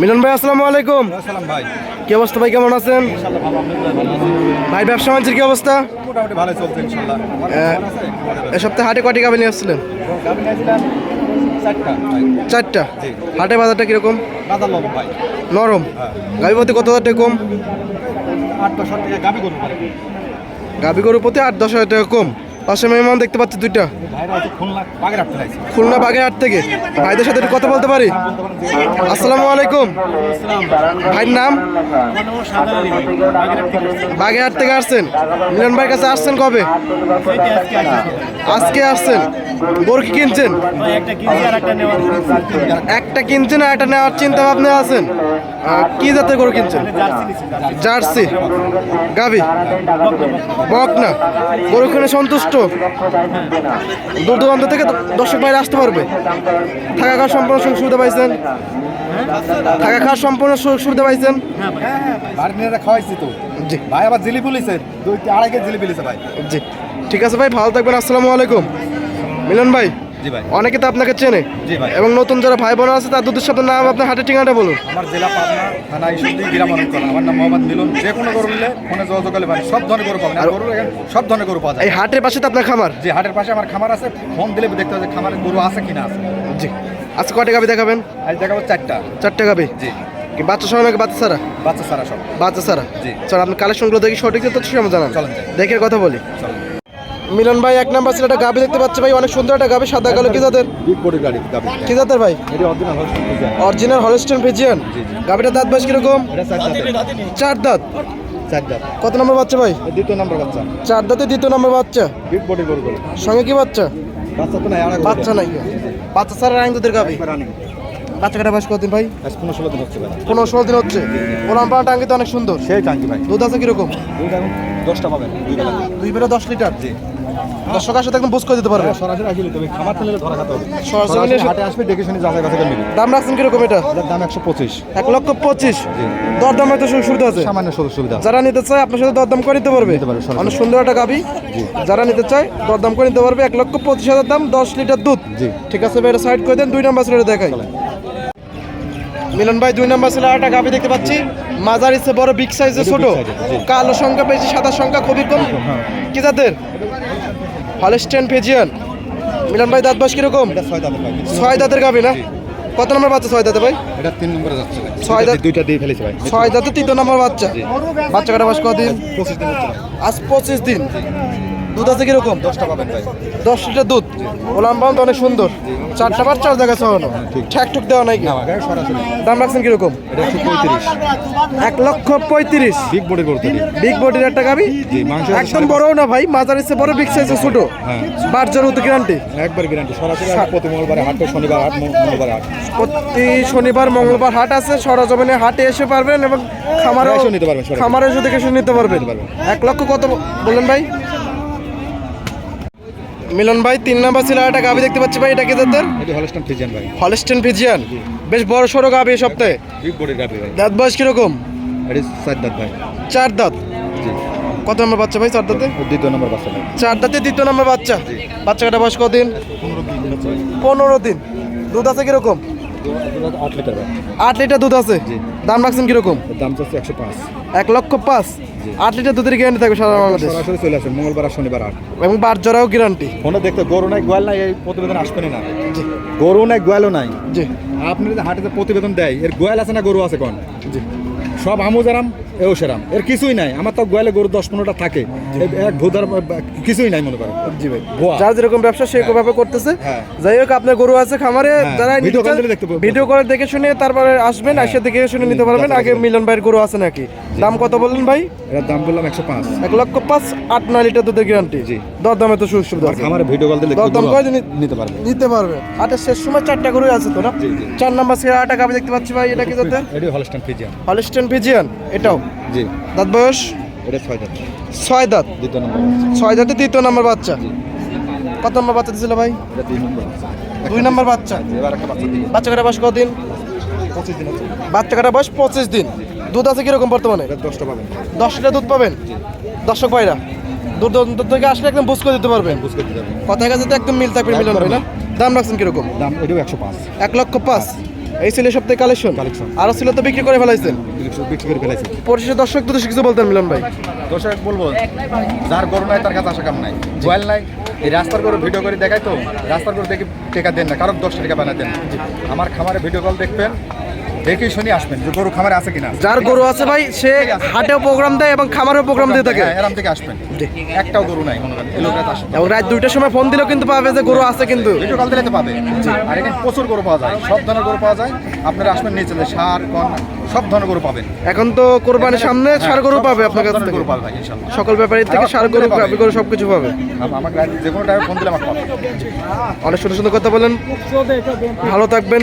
মিলন ভাই আসসালামু আলাইকুম। ভাই। কি অবস্থা ভাই কেমন আছেন। ভাই ব্যবসা বাণিজ্যের কি অবস্থা? মোটামুটি ভালো চলছে? এ সপ্তাহে হাটে কটি গাভি নিয়ে আসছিলেন? চারটা। হাটে বাজারটা কীরকম? নরম হ্যাঁ। গাভি প্রতি কত হাজার টাকা কম? গাভী গরুর প্রতি আট দশ হাজার টাকা কম। পাশে মেহমান দেখতে পাচ্ছি দুইটা। খুলনা বাগেরহাট থেকে ভাইদের সাথে একটু কথা বলতে পারি? আসসালামু আলাইকুম। ভাইয়ের নাম? বাগেরহাট থেকে আসছেন। মিলন ভাইয়ের কাছে আসছেন কবে? আজকে আসছেন। গরু কি কিনছেন? একটা কিনছেন আর একটা নেওয়ার চিন্তা ভাবনা আছেন। কি জাতের গরু কিনছেন? জার্সি। গাবি বক না গরু কিনে সন্তুষ্ট? দূর দূরান্ত থেকে দর্শক বাইরে আসতে পারবে। থাকা খাওয়ার সম্পূর্ণ সুযোগ সুবিধা পাইছেন। থাকা খাওয়ার সম্পূর্ণ সুযোগ সুবিধা পাইছেন। খাওয়াইছি তো। জি। ভাই আবার জিলিপি লিছে দুই আড়াই কেজি জিলিপি লিছে ভাই। জি। ঠিক আছে ভাই ভালো থাকবেন। আসসালামু আলাইকুম। মিলন ভাই। জি ভাই। অনেকে তো আপনাকে চেনে। জি ভাই। এবং নতুন যারা ভাই বোন আছে তার দুধের সাথে নাম আপনার হাটের ঠিকানাটা বলুন। আমার জেলা পাবনা থানা ঈশ্বরদী গ্রাম অনেকক্ষণ আমার নাম মোহাম্মদ মিলন। যে কোনো গরু নিলে ফোনে যোগাযোগ করলে ভাই সব ধরনের গরু পাবেন। আর গরু এখানে সব ধরনের গরু পাওয়া যায়। এই হাটের পাশে তো আপনার খামার? যে হাটের পাশে আমার খামার আছে। ফোন দিলে দেখতে হবে খামারে গরু আছে কিনা আছে। জি। আজকে কয়টা গাবি দেখাবেন? আজ দেখাবো চারটা। চারটে গাবি জি। কি বাচ্চা সহ নাকি বাচ্চা ছাড়া? বাচ্চা সারা সব। বাচ্চা ছাড়া। জি। স্যার আপনি কালেকশনগুলো দেখি সঠিক তথ্য সময় জানান। চলেন। দেখে কথা বলি। চলেন। মিলন ভাই এক নাম্বার ছিল একটা গাবি দেখতে পাচ্ছি ভাই অনেক সুন্দর একটা গাবি সাদা কালো কি জাতের? কি জাতের ভাই? অরিজিনাল হলস্টেন ফিজিয়ান জি। দাঁত বয়স কীরকম? চার দাঁত। কত নম্বর বাচ্চা ভাই? দ্বিতীয় নম্বর বাচ্চা চার দাঁতে দ্বিতীয় নম্বর বাচ্চা। সঙ্গে কি বাচ্চা? বাচ্চা তো নাই। বাচ্চা নাই বাচ্চা ছাড়া রাইন দুধের গাবি বাচ্চা কাটা বয়স কতদিন ভাই? পনেরো ষোলো দিন হচ্ছে। ভাই পনেরো ষোলো দিন হচ্ছে পাড়া তো অনেক সুন্দর। সেই টাঙ্কি ভাই। দুধ আছে কীরকম? দশটা পাবেন। দুই বেলা দুই বেলা দশ লিটার? জি। দর্শক আসলে একদম বুঝ করে দিতে পারবে। সরাসরি আসলে তুমি খামার তেলে ধরা খাতে হবে। সরাসরি হাটে আসবে দেখে শুনে যাচাই বাছাই করে দাম রাখছেন কীরকম এটা? দাম একশো পঁচিশ। এক লক্ষ পঁচিশ। জি। দর দামের তো সুযোগ সুবিধা আছে? সামান্য সুযোগ সুবিধা যারা নিতে চায় আপনার সাথে দরদাম করে নিতে পারবে। অনেক সুন্দর একটা গাবি। যারা নিতে চায় দরদাম করে নিতে পারবে। এক লক্ষ পঁচিশ হাজার দাম দশ লিটার দুধ। জি। ঠিক আছে ভাই এটা সাইড করে দেন দুই নাম্বার ছেলে দেখাই। মিলন ভাই দুই নাম্বার ছেলে একটা গাবি দেখতে পাচ্ছি। মাঝারি বড় বিগ সাইজের ছোট। কালো সংখ্যা পেয়েছি সাদা সংখ্যা খুবই কম হ্যাঁ। কি জাতের? হলস্টেন ফেজিয়ান। মিলন ভাই দাঁত বাস কীরকম? এটা ছয় দাঁতের গাবি না? কত নম্বর বাচ্চা ছয় দাঁতে ভাই? এটা তিন নম্বরে যাচ্ছে। ছয় দাঁত- দুইটা দিয়ে ফেলেছে ভাই। ছয় দাঁতে তৃতীয় নম্বর বাচ্চা। বাচ্চা কাটা বাস কদিন? পঁচিশ দিন। আজ পঁচিশ দিন। দুধ আছে কীরকম? দশটা পাবেন ভাই। দশ লিটার দুধ? ওলাম পাউন্ড অনেক সুন্দর। চারটা বার চার জায়গায় সহানো ঠিক। ঠ্যাক টুক দেওয়া নাই দাম রাখছেন কীরকম? পঁয়ত্রিশ। এক লক্ষ পঁয়ত্রিশ। বিগ বডি করতে বিগ বডির একটা গাবি? একদম বড়ও না ভাই মাঝার ইচ্ছে বড় বিগ সাইজের ছোট। হ্যাঁ। বার গ্যারান্টি একবার গ্যারান্টি সরাসরি প্রতি মঙ্গলবারে হাট শনিবার হাট মঙ্গলবার হাট। প্রতি শনিবার মঙ্গলবার হাট আছে সরজমিনে হাটে এসে পারবেন এবং খামারে এসেও নিতে পারবেন। খামারে এসে দেখে শুনে নিতে পারবেন। পারবেন। এক লক্ষ কত বললেন ভাই? মিলন ভাই তিন নাম্বার ছিল একটা গাবি দেখতে পাচ্ছি ভাই এটা কি জাতের? এটি হলস্টান ফ্রিজিয়ান ভাই। হলস্টেন ফিজিয়ান বেশ বড় সড়ো গাবি এই সপ্তাহে। বিগ বডির গাবি ভাই। দাঁত বয়স কীরকম? এটি চার দাঁত ভাই। চার দাঁত। জি। কত নম্বর বাচ্চা ভাই চার দাঁতে? দ্বিতীয় নম্বর বাচ্চা ভাই। চার দাঁতে দ্বিতীয় নম্বর বাচ্চা। বাচ্চা কাটা বয়স কদিন? পনেরো দিন পনেরো দিন। দুধ আছে কীরকম? আট লিটার ভাই। আট লিটার দুধ আছে? জি। দাম রাখছেন কীরকম? দাম চাচ্ছে একশো পাঁচ। এক লক্ষ পাঁচ। আট লিটার দুধের গ্যারান্টি থাকবে সারা বাংলাদেশ। সরাসরি চলে আসে মঙ্গলবার আর শনিবার আট। এবং বার জোড়াও গ্যারান্টি ফোনে দেখতে গরু নাই গোয়াল নাই এই প্রতিবেদন আসবেনই না। গরু নাই গোয়ালও নাই। জি। আপনি যদি হাটে প্রতিবেদন দেয় এর গোয়াল আছে না গরু আছে কোন? জি। সব আমুজারাম এও সেরাম এর কিছুই নাই। আমার তো গোয়ালে গরু দশ পনেরোটা থাকে। এক ভূতার কিছুই নাই মনে করেন। জি ভাই। যার যেরকম ব্যবসা সে ভাবে করতেছে। হ্যাঁ। যাই হোক আপনার গরু আছে খামারে হ্যাঁ, যারা ভিডিও করে দেখে শুনে তারপরে আসবেন এসে দেখে শুনে নিতে পারবেন। আগে মিলন ভাইয়ের গরু আছে নাকি? দাম কত বললেন ভাই? এর দাম বললাম একশো পাঁচ। এক লক্ষ পাঁচ আট নয় লিটার দুধের গ্যারান্টি। জি। দর দামে তো সুযোগ সুবিধা আছে। আমার ভিডিও কল দিলে দর দাম নিতে পারবে নিতে পারবে। আটা শেষ সময় চারটা গরু আছে তো না। চার নাম্বার সে আটা গাবি দেখতে পাচ্ছি ভাই এটা কি জাতের? এটি হলস্টান ফিজিয়ান। হলিস্টেন ফিজিয়ান এটাও। জি। দাঁত বয়স? এটা ছয় দাম ছয় দাঁত? দ্বিতীয় নম্বর ছয় দাঁতে দ্বিতীয় নম্বর বাচ্চা? কত নম্বর বাচ্চা দিছিল ভাই? দুই নম্বর দুই নম্বর বাচ্চা। বাচ্চা কাটা বয়স কদিন? পঁচিশ দিন বাচ্চা কাটা বয়স পঁচিশ দিন। দুধ আছে কীরকম বর্তমানে? দশটা পাবেন। দশ লিটার দুধ পাবেন? দর্শক ভাইরা দূর দূরান্ত থেকে আসলে একদম বুঝ করে দিতে পারবেন। বুঝতে দিতে পারবেন। কথা কাছে তো একদম মিল থাকবে মিলন ভাই না। দাম রাখছেন কীরকম? দাম এটাও একশো পাঁচ। এক লক্ষ পাঁচ। এই ছিল সপ্তাহে কালেকশন কালেকশন আরও ছিল তো বিক্রি করে ফেলাইছেন? বিক্রি করে ফেলাইছেন। পরিশেষে দর্শক তো কিছু বলতেন মিলন ভাই। দর্শক বলব যার গরু নাই তার কাছে আসা কাম নাই। গোয়াল নাই। এই রাস্তার করে ভিডিও করে দেখাই তো। রাস্তার করে দেখে টেকা দেন না। কারণ দশ টাকা দেন আমার খামারে ভিডিও কল দেখবেন। দেখে শুনি আসবেন যে গরু খামারে আছে কিনা। যার গরু আছে ভাই সে হাটেও প্রোগ্রাম দেয় এবং খামারেও প্রোগ্রাম দিয়ে থাকে। হ্যাঁ, এরাম থেকে আসবেন। একটাও গরু নাই মনে করেন এবং রাত দুইটার সময় ফোন দিলেও কিন্তু পাবে যে গরু আছে কিন্তু। ভিডিও কল দিলে তো পাবে। আর এখানে প্রচুর গরু পাওয়া যায় সব ধরনের গরু পাওয়া যায়। আপনারা আসবেন নিয়ে চলে সার কন সব ধরনের গরু পাবেন। এখন তো কোরবানির সামনে হ্যাঁ, সার গরু পাবে সব আপনার কাছ থেকে। সকল ব্যাপারীর থেকে সার গরু পাবে। গাভী গরু সবকিছু পাবে। আম- আমাকে যে কোনো টাইমে ফোন দিলে পাবে অনেক সুন্দর সুন্দর কথা বলেন। ভালো থাকবেন।